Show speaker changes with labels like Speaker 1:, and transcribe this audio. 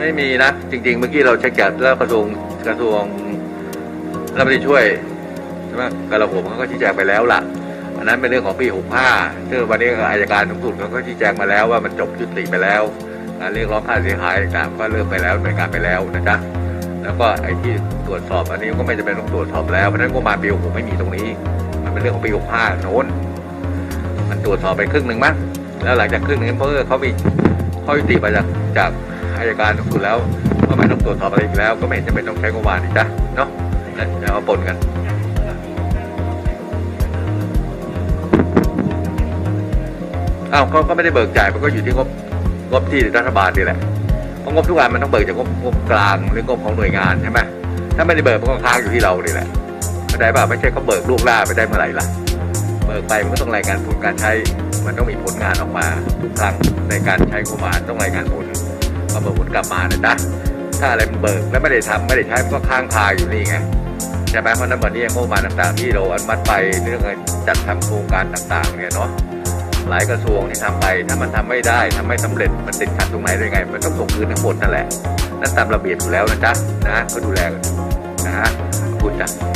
Speaker 1: ไม่มีนะ จริง ๆ เมื่อกี้เราเช็คจากแล้วกระทรวงกระทรวงรัฐมนตรีช่วยใช่ไหมกระผมเขาก็ชี้แจงไปแล้วล่ะอันนั้นเป็นเรื่องของปี65ซึ่งวันนี้อายการสูงสุดเขาก็ชี้แจงมาแล้วว่ามันจบยุติไปแล้วการเรียกร้องค่าเสียหายต่างก็เริ่มไปแล้วดำเป็นการไปแล้วนะจ๊ะแล้วก็ไอ้ที่ตรวจสอบอันนี้ก็ไม่จำเป็นต้องตรวจสอบแล้วเพราะฉะนั้นก็มาปี66ไม่มีตรงนี้ มันเป็นเรื่องของปี65โน้น มันตรวจสอบไปครึ่งหนึ่งมั้งแล้วหลังจากครึ่งหนึ่งเพราะเขามีข้อยุติมาจากจาก อายการสูงสุดแล้วก็ไม่ต้องตรวจสอบอะไรอีกแล้ว ก็ไม่เห็นจะเป็นต้องใช้งบาณนี่จ้ะเนาะนะอย่ามาปนกันอ้าวเขาก็ไม่ได้เบิกจ่ายมันก็อยู่ที่งบงบที่รัฐบาลนี่แหละเพราะงบทุกอันมันต้องเบิกจากงบงบกลางหรืองบของหน่วยงานใช่ไหมถ้าไม่ได้เบิกมันก็ค้างอยู่ที่เรานี่แหละเข้าใจป่ะไม่ใช่เขาเบิกลูกล่าไปได้เมื่อไหร่ล่ะเบิกไปมันก็ต้องรายงานผลการใช้ มันต้องมีผลงานออกมาทุกครั้งในการใช้งบประมาณต้องรายงานผล เบิกผลกลับมานะจ๊ะถ้าอะไรมันเบิกแล้วไม่ได้ทำไม่ได้ใช้มันก็ค้างคาอยู่นี่ไงใช่ไหมเพราะนั้นวันนี้งบประมาณต่างๆ ที่เราอนุมัติไปเรื่องการจัดทำโครงการต่างๆเนี่ยเนาะหลายกระทรวงที่ทำไปถ้ามันทำไม่ได้ทำไม่สำเร็จมันติดขัดตรงไหนได้ไง มันต้องส่งคืนทั้งหมดนั่นแหละนั่นตามระเบียบอยู่แล้วนะจ๊ะนะก็ดูแลกันนะฮะขอบคุณจ้ะ